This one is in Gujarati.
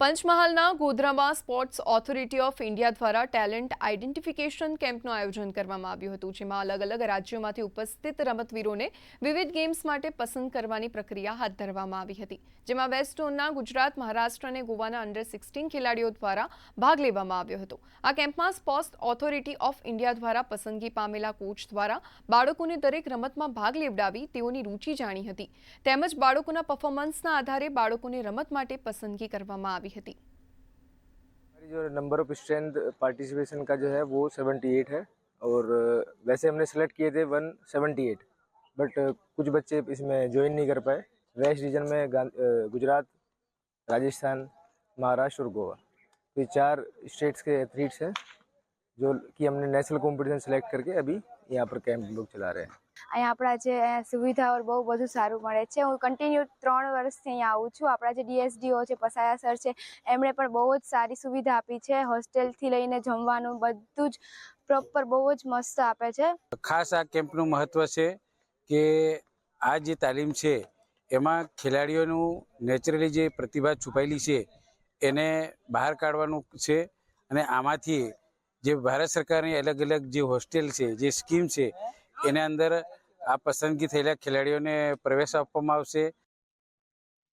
પંચમહાલના ગોધરામાં સ્પોર્ટ્સ ઓથોરિટી ઓફ ઇન્ડિયા દ્વારા ટેલેન્ટ આઇડેન્ટિફિકેશન કેમ્પનું આયોજન કરવામાં આવ્યું હતું, જેમાં અલગ અલગ રાજ્યોમાંથી ઉપસ્થિત રમતવીરોને વિવિધ ગેમ્સ માટે પસંદ કરવાની પ્રક્રિયા હાથ ધરવામાં આવી હતી, જેમાં વેસ્ટ ઝોનના ગુજરાત, મહારાષ્ટ્ર અને ગોવાના અંડર સિક્સટીન ખેલાડીઓ દ્વારા ભાગ લેવામાં આવ્યો હતો. આ કેમ્પમાં સ્પોર્ટ્સ ઓથોરિટી ઓફ ઇન્ડિયા દ્વારા પસંદગી પામેલા કોચ દ્વારા બાળકોને દરેક રમતમાં ભાગ લેવડાવી તેઓની રૂચિ જાણી હતી. તેમજ બાળકોના પરફોર્મન્સના આધારે બાળકોને રમત માટે પસંદગી કરવામાં આવી હતી हमारी जो नंबर ऑफ़ स्ट्रेंथ पार्टिसिपेशन का जो है, वो 78 है और वैसे हमने सेलेक्ट किए थे 178 बट कुछ बच्चे इसमें ज्वाइन नहीं कर पाए। वेस्ट रीजन में गुजरात, राजस्थान, महाराष्ट्र और गोवा। तो ये चार स्टेट्स के एथलीट्स हैं, जो कि हमने नेशनल कंपटीशन सेलेक्ट करके अभी यहाँ पर कैंप लोग चला रहे हैं। અહીંયા આપણા જે સુવિધાઓ બહુ બધું સારું મળે છે. હું કન્ટિન્યુ ત્રણ વર્ષથી અહીંયા આવું છું. આપણા જે ડીએસડીઓ છે, પસાયા સર છે, એમણે પણ બહુ જ સારી સુવિધા આપી છે. હોસ્ટેલથી લઈને જમવાનું બધું જ પ્રોપર બહુ જ મસ્ત આપે છે. ખાસ આ કેમ્પનું મહત્ત્વ છે કે આ જે તાલીમ છે, એમાં ખેલાડીઓનું નેચરલી જે પ્રતિભા છુપાયેલી છે, એને બહાર કાઢવાનું છે અને આમાંથી જે ભારત સરકારની અલગ અલગ જે હોસ્ટેલ છે, જે સ્કીમ છે એના અંદર આ પસંદગી થયેલા ખેલાડીઓને પ્રવેશ આપવામાં આવશે.